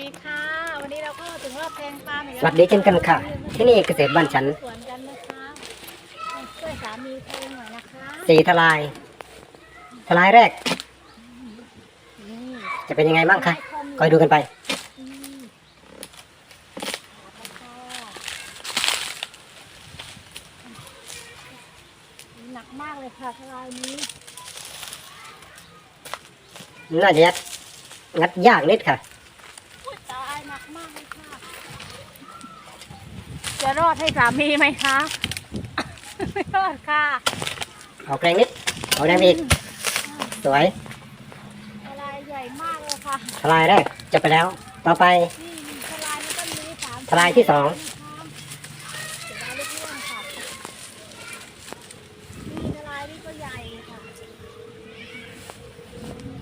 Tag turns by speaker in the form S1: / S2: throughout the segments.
S1: ดีค่ะ วันนี้เราก็ถึงรอบแทงปลาเหมือน
S2: สวัสดีเช่นกันค่ะ ที่นี่เกษตรบ้านฉัน
S1: สวนกันนะคะช่วยสามีแทงหน่อยนะคะ
S2: สีทลาย ทลายแรก
S1: นี่
S2: จะเป็นยังไงบ้างคะ
S1: ให้ข้อมูล
S2: คอยดูกันไป
S1: อืมแล้วก็หนักมากเลยค่ะทลายนี้
S2: น่าจะยัดงัดยากนิดค่ะ
S1: อุ๊ยตายหนักมากเลยค่ะ จะรอดให้สามีไหมคะ ไม่รอดค่ะ
S2: เอาแรงนิดเอาแรงอีก สวย
S1: ทลายใหญ่มากเลยค่ะ
S2: ทลายแรกจบไปแล้ว ต่อไป
S1: นี่ทลายมันก็มีสาม
S2: ทลายที่สอง
S1: เสียดายลูกเรื่องค่ะนี่ทลายนี่ก็ใหญ่ค่ะ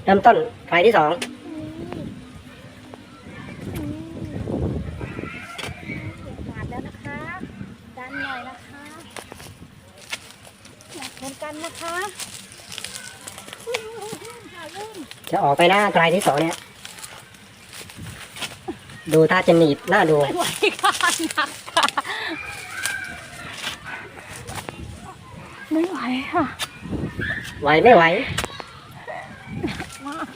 S2: เริ่มต้นทลายที่สอง
S1: นี่นี่ขาดแล้วนะคะ ดันหน่ อยนะคะหนักเหมือนกันนะคะอุ้ยหาเรื่อง
S2: จะออกไปหน้าทลายที่สองเนี่ย ดูถ้าจะหนีบหน้าดู
S1: ไม่ไหวค่ะหนักค่ะไม่ไหวค่ะ
S2: ไหวไม่ไหว
S1: มาก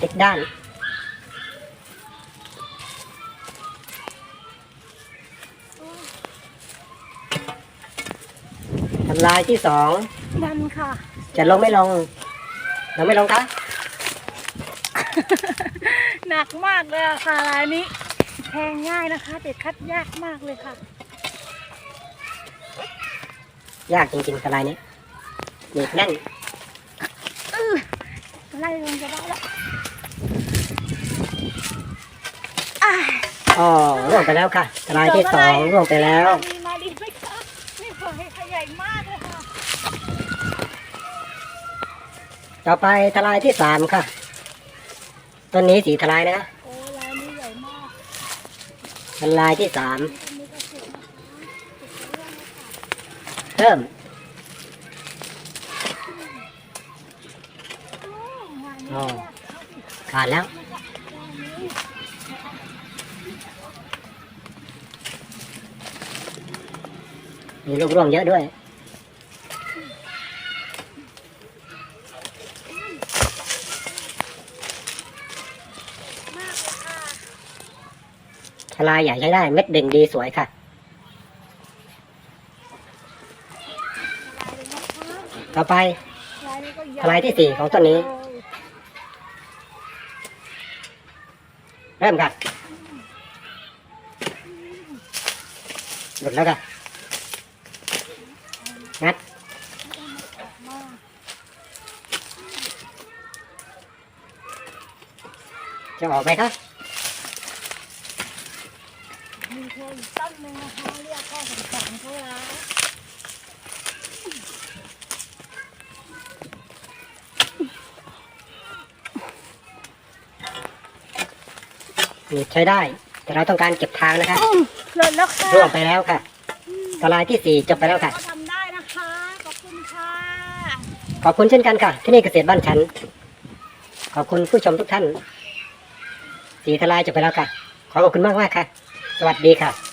S2: ติดด้าน ลายที่สอง
S1: ดันค่ะ
S2: จะลงไม่ลงลงไม่ลงคะ
S1: หนักมากเลยอะค่ะรายนี้แทงง่ายนะคะแต่คัดยากมากเลยค่ะ
S2: ยากจริงๆทลายนี้หนีบแน่น
S1: อื้อไล่ลงจะได้แล้วอ่า
S2: อ๋อร่วงไปแล้วค่ะทลายที่สองร่วงไปแล้ว
S1: มีมาดีไหมคะไม่ไหวค่ะใหญ่มากเลยค่ะ
S2: ต่อไปทลายที่สามค่ะ ต้นนี้สีทลายนะ
S1: โอ้รายนี้ใหญ่มาก
S2: ทลายที่สาม
S1: เริ่
S2: ม
S1: โอ้งานนี้
S2: อ๋อขาดแล้วมีลูกร่วงเยอะด้วย
S1: มากเลยค่ะ
S2: ทลายใหญ่ใช้ได้ เม็ดเด่งดีสวยค่ะ
S1: ลายเลยนะคะ
S2: ต่อไป
S1: ลายนี้ก็ใหญ่
S2: ทลายที่สี่ของต้นนี้ เริ่มค่ะ หลุดแล้วค่ะ งัด
S1: มาก
S2: จะออกไหมคะ
S1: มีเธออีกต้นหนึ่งนะคะเรียกพ่อสงสารเขาแล้ว
S2: หนีบใช้ได้ แต่เราต้องการเก็บทางนะคะ
S1: อืมหล่นแล้วค่ะ
S2: ร่วงไปแล้วค่ะทลายที่สี่จบไปแล้วค่ะ
S1: ก็ทำได้นะคะ ขอบคุณค่ะ
S2: ขอบคุณเช่นกันค่ะ ที่นี่เกษตรบ้านฉัน ขอบคุณผู้ชมทุกท่าน สีทลายจบไปแล้วค่ะ ขอขอบคุณมากมากๆค่ะ สวัสดีค่ะ